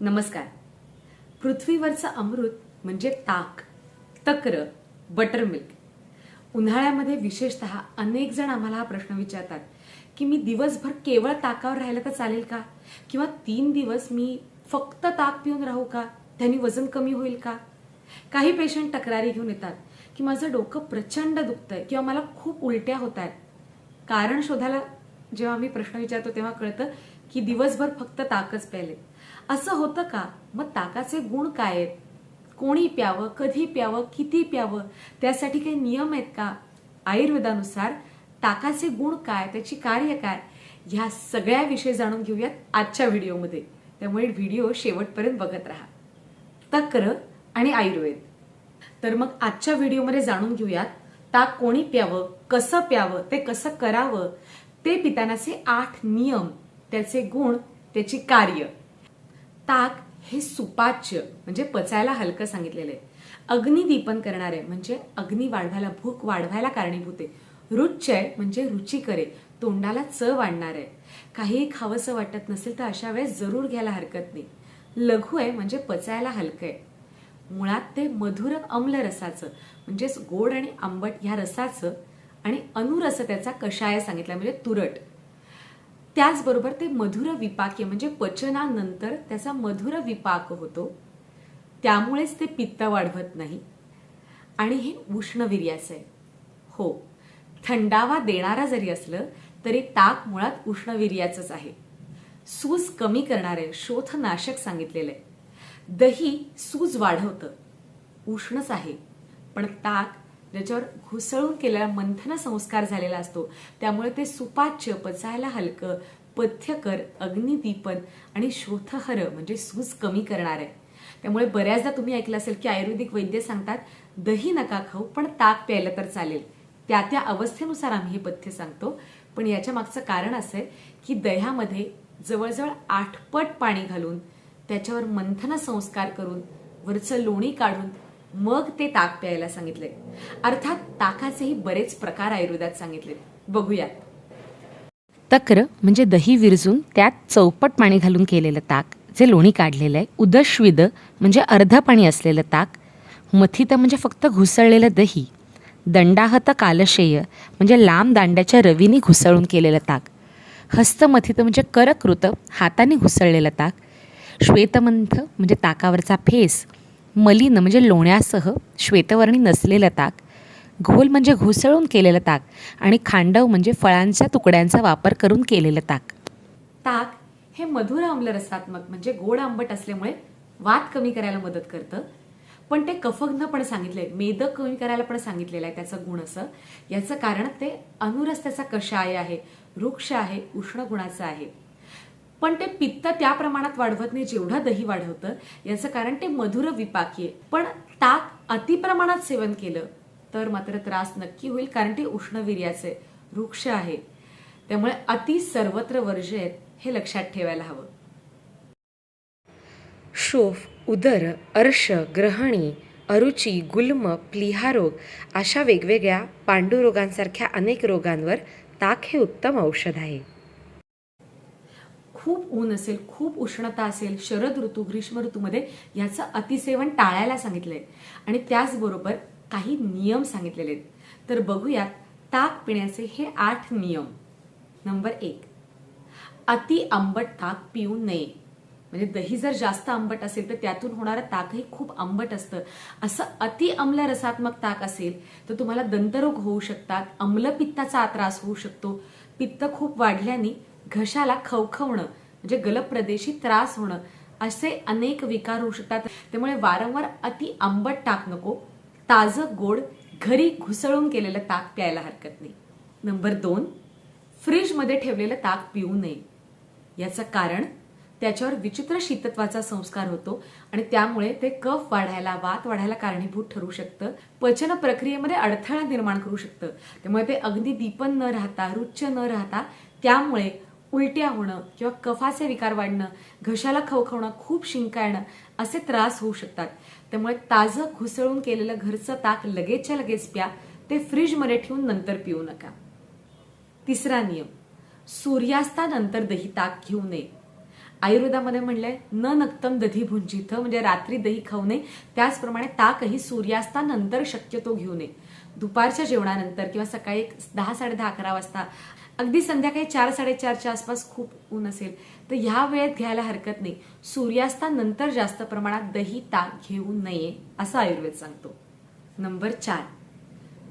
नमस्कार. पृथ्वीवरचं अमृत म्हणजे ताक तक्र बटरमिल्क. उन्हाळ्यामध्ये विशेषत अनेक जण आम्हाला हा प्रश्न विचारतात की मी दिवसभर केवळ ताकावर राहिलं तर चालेल का? किंवा तीन दिवस मी फक्त ताक पिऊन राहू का? त्यांनी वजन कमी होईल का? काही पेशंट तक्रारी घेऊन येतात की माझं डोकं प्रचंड दुखतंय किंवा मला खूप उलट्या होत आहेत कारण शोधायला जेव्हा आम्ही प्रश्न विचारतो तेव्हा कळतं की दिवसभर फक्त ताकच प्यायले. असं होतं का? मग ताकाचे गुण काय आहेत? कोणी प्यावं कधी प्यावं किती प्यावं? त्यासाठी काही नियम आहेत का? आयुर्वेदानुसार ताकाचे गुण काय त्याची कार्य काय? ह्या सगळ्या विषय जाणून घेऊयात आजच्या व्हिडिओमध्ये. त्यामुळे व्हिडिओ शेवटपर्यंत बघत राहा. तक्र आणि आयुर्वेद. तर मग आजच्या व्हिडिओमध्ये जाणून घेऊयात ताक कोणी प्यावं कसं प्यावं ते कसं करावं? ते पितानाचे आठ नियम त्याचे गुण त्याची कार्य. ताक हे सुपाच्य म्हणजे पचायला हलकं सांगितलेलं आहे. अग्निदीपन करणारे म्हणजे अग्नी वाढवायला भूक वाढवायला कारणीभूत आहे. रुच्य म्हणजे रुचिकर आहे तोंडाला चव आणणार आहे. काहीही खावंसं वाटत नसेल तर अशा वेळेस जरूर घ्यायला हरकत नाही. लघु आहे म्हणजे पचायला हलकं आहे मुळात ते मधुर अम्ल रसाचं म्हणजेच गोड आणि आंबट ह्या रसाचं आणि अनुरस त्याचा कषाय सांगितला म्हणजे तुरट. त्याचबरोबर ते मधुर विपाकीय म्हणजे पचनानंतर त्याचा मधुर विपाक होतो. त्यामुळेच ते पित्त वाढवत नाही. आणि हे उष्णवीर्याचं आहे. हो थंडावा देणारा जरी असलं तरी ताक मुळात उष्णवीर्याचंच आहे. सूज कमी करणारे शोथनाशक सांगितलेलं. आहे दही सूज वाढवतं. उष्णच आहे पण ताक ज्याच्यावर घुसळून केलेला मंथन संस्कार झालेला असतो. त्यामुळे ते सुपाच्य पचायला हलकं पथ्यकर अग्निदीपन आणि शोथहर म्हणजे सूज कमी करणार. आहे त्यामुळे बऱ्याचदा तुम्ही ऐकलं असेल की आयुर्वेदिक वैद्य सांगतात दही नका खाऊ पण ताक प्यायलं तर चालेल. त्या त्या अवस्थेनुसार आम्ही हे पथ्य सांगतो. पण याच्या मागचं कारण असं आहे की दह्यामध्ये जवळजवळ आठपट पाणी घालून त्याच्यावर मंथन संस्कार करून वरचं लोणी काढून मग ते ताक प्यायला सांगितलंय अर्थात ताकाचेही बरेच प्रकार आयुर्वेदात सांगितले. बघूयात. तक्र म्हणजे दही विरजून त्यात चौपट पाणी घालून केलेलं ताक जे लोणी काढलेलं आहे. उदश्विद म्हणजे अर्ध पाणी असलेलं ताक. मथित म्हणजे फक्त घुसळलेलं दही. दंडाहत कालशेय म्हणजे लांब दांड्याच्या रवीने घुसळून केलेलं ताक. हस्तमथित म्हणजे करकृत हाताने घुसळलेलं ताक. श्वेतमंथ म्हणजे ताकावरचा फेस. मलिन म्हणजे लोण्यासह श्वेतवर्णी नसलेलं ताक घोल म्हणजे घुसळून केलेलं ताक आणि खांडव म्हणजे फळांच्या तुकड्यांचा वापर करून केलेलं ताक. ताक हे मधुर आम्ल रसात्मक म्हणजे गोड आंबट असल्यामुळे वात कमी करायला मदत करतं. पण ते कफग्न पण सांगितलंय मेदक कमी करायला पण सांगितलेलं आहे त्याचं गुण असं. याचं कारण ते अनुरस त्याचा कषाय आहे वृक्ष आहे उष्ण गुणाचं आहे. पण ते पित्त त्या प्रमाणात वाढवत नाही जेवढं दही वाढवतं. याचं कारण ते मधुर विपाकी आहे. पण ताक अतिप्रमाणात सेवन केलं तर मात्र त्रास नक्की होईल कारण ते उष्णवीर्याचे वृक्ष आहे. त्यामुळे अति सर्वत्र वर्ज आहेत हे लक्षात ठेवायला हवं. शोफ उदर अर्श ग्रहणी अरुची गुल्म प्लिहारोग अशा वेगवेगळ्या पांडुरोगांसारख्या अनेक रोगांवर ताक हे उत्तम औषध आहे. खूप ऊन असेल खूप उष्णता असेल शरद ऋतू ग्रीष्म ऋतूमध्ये याचं अतिसेवन टाळायला सांगितलंय. आणि त्याचबरोबर काही नियम सांगितलेले आहेत. तर बघूयात ताक पिण्याचे हे आठ नियम. नंबर एक अति आंबट ताक पिऊ नये. म्हणजे दही जर जास्त आंबट असेल तर त्यातून होणारं ताकही खूप आंबट असतं. असं अति अम्ल रसात्मक ताक असेल तर तुम्हाला दंतरोग होऊ शकतात अम्लपित्ताचा त्रास होऊ शकतो. पित्त खूप वाढल्याने घशाला खवखवणं म्हणजे गलप्रदेशी त्रास होणं असे अनेक विकार होऊ शकतात. त्यामुळे वारंवार अति आंबट ताक नको. ताजं गोड घरी घुसळून केलेलं ताक प्यायला हरकत नाही. नंबर दोन फ्रीजमध्ये ठेवलेलं ताक पिऊ नये. याचं कारण त्याच्यावर विचित्र शीतत्वाचा संस्कार होतो आणि त्यामुळे ते कफ वाढायला वात वाढायला कारणीभूत ठरू शकतं. पचन प्रक्रियेमध्ये अडथळा निर्माण करू शकतं. त्यामुळे ते अगदी दीपन न राहता रुच्च न राहता त्यामुळे उलट्या होणं किंवा कफाचे विकार वाढणं घशाला खवखवणं खूप शिंका येणं असे त्रास होऊ शकतात. त्यामुळे ताजं घुसळून केलेलं घरचं ताक लगेचच्या लगेच प्या. ते फ्रीजमध्ये ठेवून नंतर पिऊ नका. तिसरा नियम. सूर्यास्तानंतर दही ताक घेऊ नये. आयुर्वेदामध्ये म्हणलंय न नक्तम दधी भुंजित म्हणजे रात्री दही खाऊ नये. त्याचप्रमाणे ताकही सूर्यास्तानंतर शक्यतो घेऊ नये. दुपारच्या जेवणानंतर किंवा सकाळी दहा साडे दहा अकरा वाजता अगदी संध्याकाळी चार साडेचारच्या आसपास खूप ऊन असेल. तर ह्या वेळेत घ्यायला हरकत नाही. सूर्यास्तानंतर जास्त प्रमाणात दही ताक घेऊ नये असं आयुर्वेद सांगतो. नंबर चार.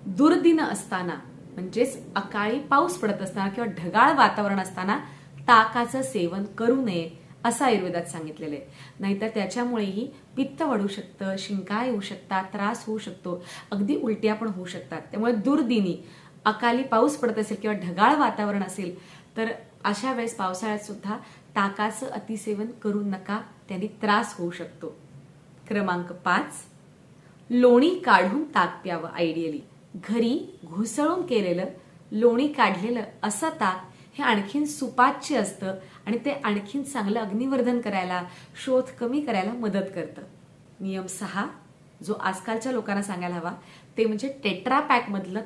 दुर्दिन असताना म्हणजेच अकाळी पाऊस पडत असताना किंवा ढगाळ वातावरण असताना ताकाचं सेवन करू नये असं आयुर्वेदात सांगितलेलं आहे. नाहीतर त्याच्यामुळेही पित्त वाढू शकतं शिंका येऊ शकतात त्रास होऊ शकतो. अगदी उलट्या पण होऊ शकतात. त्यामुळे दुर्दिनी अकाली पाऊस पडत असेल किंवा ढगाळ वातावरण असेल तर अशा वेळेस पावसाळ्यात सुद्धा ताकाचं अतिसेवन करू नका. त्यांनी त्रास होऊ शकतो. क्रमांक पाच. लोणी काढून ताक प्यावं आयडियली घरी घुसळून केलेलं लोणी काढलेलं असं ताक हे आणखीन सुपाच्य असतं आणि ते आणखीन चांगलं अग्निवर्धन करायला शोध कमी करायला मदत करतं. नियम सहा. जो आजकालच्या लोकांना सांगायला हवा ते म्हणजे टेट्रा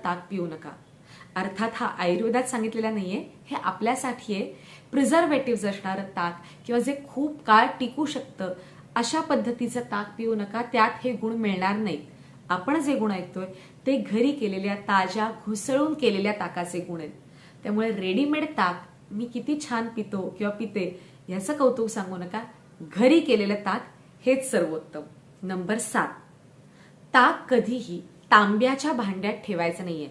ताक पिऊ नका. अर्थात हा आयुर्वेदात सांगितलेला नाहीये हे आपल्यासाठी आहे प्रिझर्वेटिव्ह असणारं ताक किंवा जे खूप काळ टिकू शकतं अशा पद्धतीचं ताक पिऊ नका. त्यात हे गुण मिळणार नाहीत. आपण जे गुण ऐकतोय ते घरी केलेल्या ताज्या घुसळून केलेल्या ताकाचे गुण आहेत. त्यामुळे रेडीमेड ताक मी किती छान पितो किंवा पिते याचं कौतुक सांगू नका. घरी केलेलं ताक हेच सर्वोत्तम. नंबर सात. ताक कधीही तांब्याच्या भांड्यात ठेवायचं नाहीये.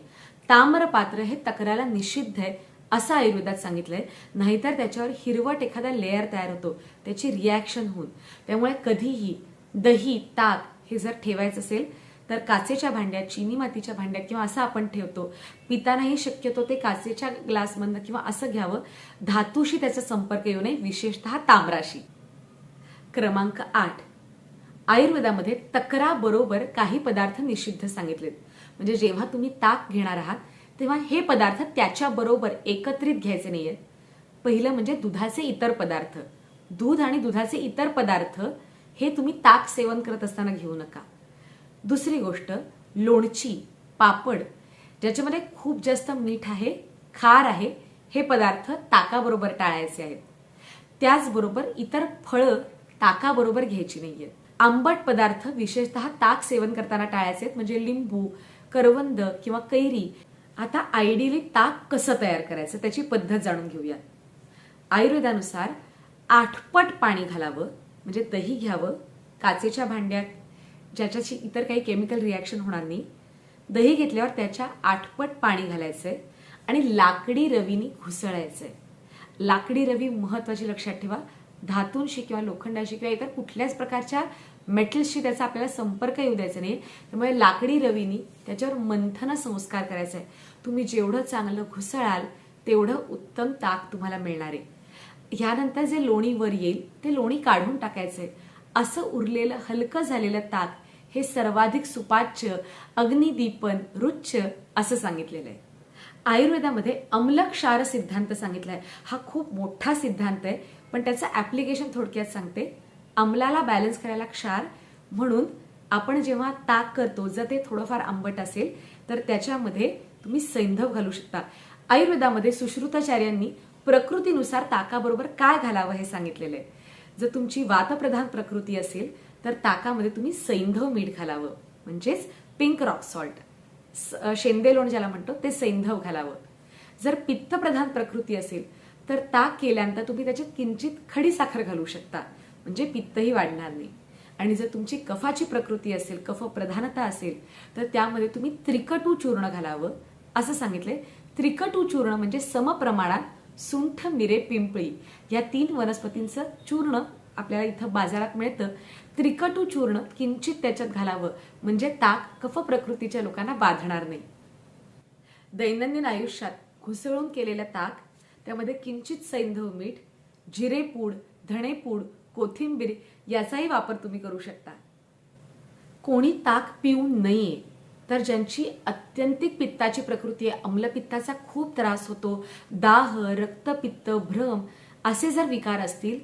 ताम्रपात्र हे तक्राला निषिद्ध आहे असं आयुर्वेदात सांगितलंय. नाहीतर त्याच्यावर हिरवट एखादा लेअर तयार होतो त्याची रिॲक्शन होऊन. त्यामुळे कधीही दही ताक हे जर ठेवायचं असेल तर काचेच्या भांड्यात चिनी मातीच्या भांड्यात किंवा असं आपण ठेवतो पितानाही शक्यतो ते काचेच्या ग्लासमधनं किंवा असं घ्यावं. धातूशी त्याचा संपर्क येऊ नये विशेषतः ताम्राशी. क्रमांक आठ. आयुर्वेदामध्ये तक्राबरोबर काही पदार्थ निषिद्ध सांगितलेत. म्हणजे जेव्हा तुम्ही ताक घेणार आहात तेव्हा हे पदार्थ त्याच्याबरोबर एकत्रित घ्यायचे नाही आहेत पहिलं म्हणजे दुधाचे इतर पदार्थ. दूध आणि दुधाचे इतर पदार्थ हे तुम्ही ताक सेवन करत असताना घेऊ नका. दुसरी गोष्ट लोणची पापड ज्याच्यामध्ये खूप जास्त मीठ आहे खार आहे हे पदार्थ ताकाबरोबर टाळायचे आहेत. त्याचबरोबर इतर फळं ताकाबरोबर घ्यायची नाही आहेत आंबट पदार्थ विशेषतः ताक सेवन करताना टाळायचे म्हणजे लिंबू करवंद किंवा कैरी. आता आयडियली ताक कसं तयार करायचं त्याची पद्धत जाणून घेऊया आयुर्वेदानुसार आठपट पाणी घालावं म्हणजे दही घ्यावं काचेच्या भांड्यात ज्याच्याशी इतर काही केमिकल रिॲक्शन होणार नाही. दही घेतल्यावर त्याच्या आठपट पाणी घालायचंय आणि लाकडी रवीनी घुसळायचंय. लाकडी रवी महत्वाची लक्षात ठेवा. धातूंशी किंवा लोखंडाशी किंवा इतर कुठल्याच प्रकारच्या मेटल्सशी त्याचा आपल्याला संपर्क येऊ द्यायचा नाही. त्यामुळे लाकडी रवीनी त्याच्यावर मंथन संस्कार करायचा आहे. तुम्ही जेवढं चांगलं घुसळाल तेवढं उत्तम ताक तुम्हाला मिळणार आहे. ह्यानंतर जे लोणी वर येईल ते लोणी काढून टाकायचंय. असं उरलेलं हलकं झालेलं ताक हे सर्वाधिक सुपाच्य अग्निदीपन रुच्च असं सांगितलेलं आहे आयुर्वेदामध्ये अम्लक्षार सिद्धांत सांगितलाय. हा खूप मोठा सिद्धांत आहे. पण त्याचं ऍप्लिकेशन थोडक्यात सांगते. अमलाला बॅलन्स करायला क्षार म्हणून आपण जेव्हा ताक करतो जर ते थोडंफार आंबट असेल तर त्याच्यामध्ये तुम्ही सैंधव घालू शकता. आयुर्वेदामध्ये सुश्रुताचार्यांनी प्रकृतीनुसार ताकाबरोबर काय घालावं हे सांगितलेलं आहे. जर तुमची वातप्रधान प्रकृती असेल तर ताकामध्ये तुम्ही सैंधव मीठ घालावं. म्हणजेच पिंक रॉक सॉल्ट शेंदे लोण ज्याला म्हणतो ते सैंधव घालावं. जर पित्तप्रधान प्रकृती असेल तर ताक केल्यानंतर तुम्ही त्याच्यात किंचित खडी साखर घालू शकता. म्हणजे पित्तही वाढणार नाही. आणि जर तुमची कफाची प्रकृती असेल कफ प्रधानता असेल तर त्यामध्ये तुम्ही त्रिकटू चूर्ण घालावं. असं सांगितलंय. त्रिकटू चूर्ण म्हणजे समप्रमाणात सुंठ मिरे पिंपळी या तीन वनस्पतींचं चूर्ण आपल्याला इथं बाजारात मिळतं. त्रिकटू चूर्ण किंचित त्याच्यात घालावं. म्हणजे ताक कफ प्रकृतीच्या लोकांना बाधणार नाही. दैनंदिन आयुष्यात घुसळून केलेलं ताक त्यामध्ये किंचित सैंधव मीठ जिरेपूड धणेपूड कोथिंबीर याचाही वापर तुम्ही करू शकता. कोणी ताक पिऊ नये तर ज्यांची अत्यंतिक पित्ताची प्रकृती आहे अम्लपित्ताचा खूप त्रास होतो दाह रक्तपित्त भ्रम असे जर विकार असतील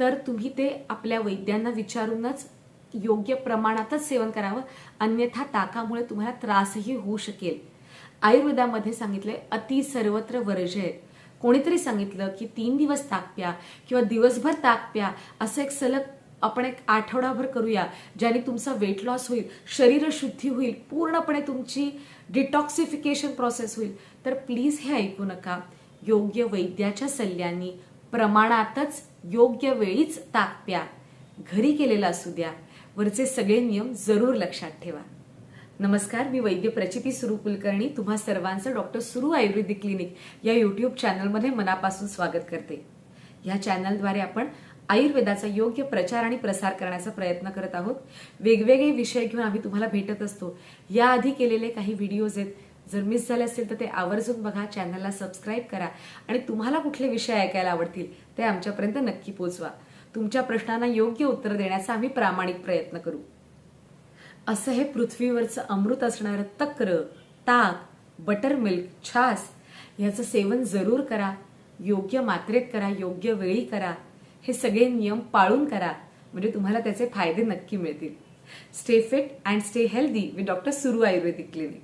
तर तुम्ही ते आपल्या वैद्यांना विचारूनच योग्य प्रमाणातच सेवन करावं. अन्यथा ताकामुळे तुम्हाला त्रासही होऊ शकेल. आयुर्वेदामध्ये सांगितले अति सर्वत्र वर्जय कोणीतरी सांगितलं की तीन दिवस ताक प्या किंवा दिवसभर ताक प्या असं एक सलग आपण एक आठवडाभर करूया ज्याने तुमचा वेट लॉस होईल शरीर शुद्धी होईल पूर्णपणे तुमची डिटॉक्सिफिकेशन प्रोसेस होईल. तर प्लीज हे ऐकू नका. योग्य वैद्याच्या सल्ल्यानी प्रमाणातच योग्य वेळीच ताक प्या घरी केलेला असू द्या. वरचे सगळे नियम जरूर लक्षात ठेवा. नमस्कार मी वैद्य प्रचिती सुरू कुलकर्णी तुम्हा सर्वांचं डॉक्टर सुरू आयुर्वेदिक क्लिनिक या युट्यूब चॅनलमध्ये मनापासून स्वागत करते. या चॅनलद्वारे आपण आयुर्वेदाचा योग्य प्रचार आणि प्रसार करण्याचा प्रयत्न करत आहोत. वेगवेगळे विषय घेऊन आम्ही तुम्हाला भेटत असतो. याआधी केलेले काही व्हिडिओज आहेत. जर मिस झाले असतील तर ते आवर्जून बघा चॅनलला सबस्क्राईब करा आणि तुम्हाला कुठले विषय ऐकायला आवडतील ते आमच्यापर्यंत नक्की पोचवा. तुमच्या प्रश्नांना योग्य उत्तर देण्याचा आम्ही प्रामाणिक प्रयत्न करू. असं हे पृथ्वीवरचं अमृत असणारं तक्र ताक बटर मिल्क छास याचं सेवन जरूर करा योग्य मात्रेत करा योग्य वेळी करा. हे सगळे नियम पाळून करा. म्हणजे तुम्हाला त्याचे फायदे नक्की मिळतील. Stay fit and stay healthy with doctor सुरू आयुर्वेदिक क्लिनिक